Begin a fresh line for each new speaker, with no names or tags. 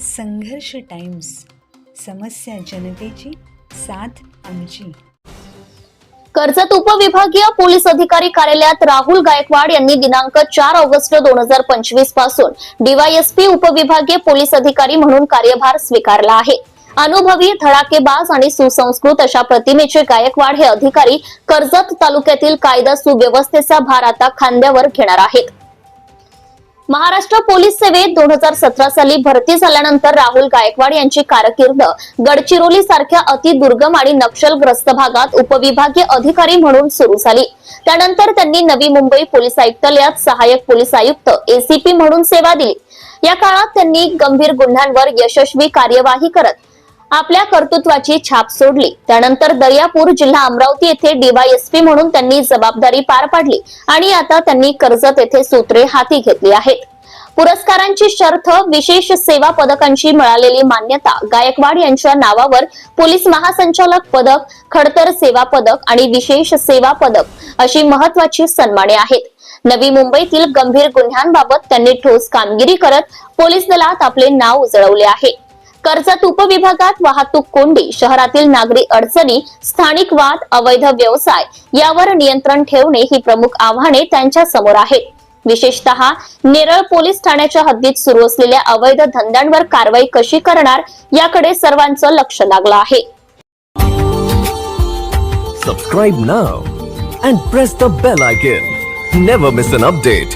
संघर्ष टाइम्स समस्या जनतेची साथ आमची.
कर्जत उपविभागीय पोलीस अधिकारी कार्यालयात राहुल गायकवाड यांनी दिनांक चार ऑगस्ट दोन हजार पंचवीसपासून डीवायएसपी उपविभागीय पोलीस अधिकारी म्हणून कार्यभार स्वीकारला आहे. अनुभवी धडाकेबाज आणि सुसंस्कृत अशा प्रतिमेचे गायकवाड हे अधिकारी कर्जत तालुक्यातील कायदा सुव्यवस्थेचा भार आता खांद्यावर घेणार आहेत. महाराष्ट्र पोलीस सेवेत दोन हजार सतरा साली भरती झाल्यानंतर राहुल गायकवाड यांची कारकीर्द गडचिरोली सारख्या अतिदुर्गम आणि नक्षलग्रस्त भागात उपविभागीय अधिकारी म्हणून सुरू झाली. त्यानंतर त्यांनी नवी मुंबई पोलीस आयुक्तालयात सहाय्यक पोलीस आयुक्त एसीपी म्हणून सेवा दिली. या काळात त्यांनी गंभीर गुन्ह्यांवर यशस्वी कार्यवाही करत आपल्या कर्तृत्वाची छाप सोडली. त्यानंतर दर्यापूर जिल्हा अमरावती येथे डीवायएसपी म्हणून त्यांनी जबाबदारी पार पाडली आणि आता त्यांनी कर्जत येथे सूत्रे हाती घेतली आहेत. पुरस्कारांची शर्थ विशेष सेवा पदकांची मिळालेली मान्यता गायकवाड यांच्या नावावर पोलीस महासंचालक पदक खडतर सेवा पदक आणि विशेष सेवा पदक अशी महत्वाची सन्माने आहेत. नवी मुंबईतील गंभीर गुन्ह्यांबाबत त्यांनी ठोस कामगिरी करत पोलीस दलात आपले नाव उजळवले आहे. कर्जत उपविभागात वाहतूक कोंडी शहरातील नागरी अडचणी स्थानिक वाद अवैध व्यवसाय यावर नियंत्रण ठेवणे ही प्रमुख आव्हाने त्यांच्यासमोर आहेत. विशेषतः नेरळ पोलीस ठाण्याच्या हद्दीत सुरू असलेल्या अवैध धंद्यांवर कारवाई कशी करणार याकडे सर्वांचं लक्ष लागलं आहे.
Subscribe now and press the bell icon never miss an update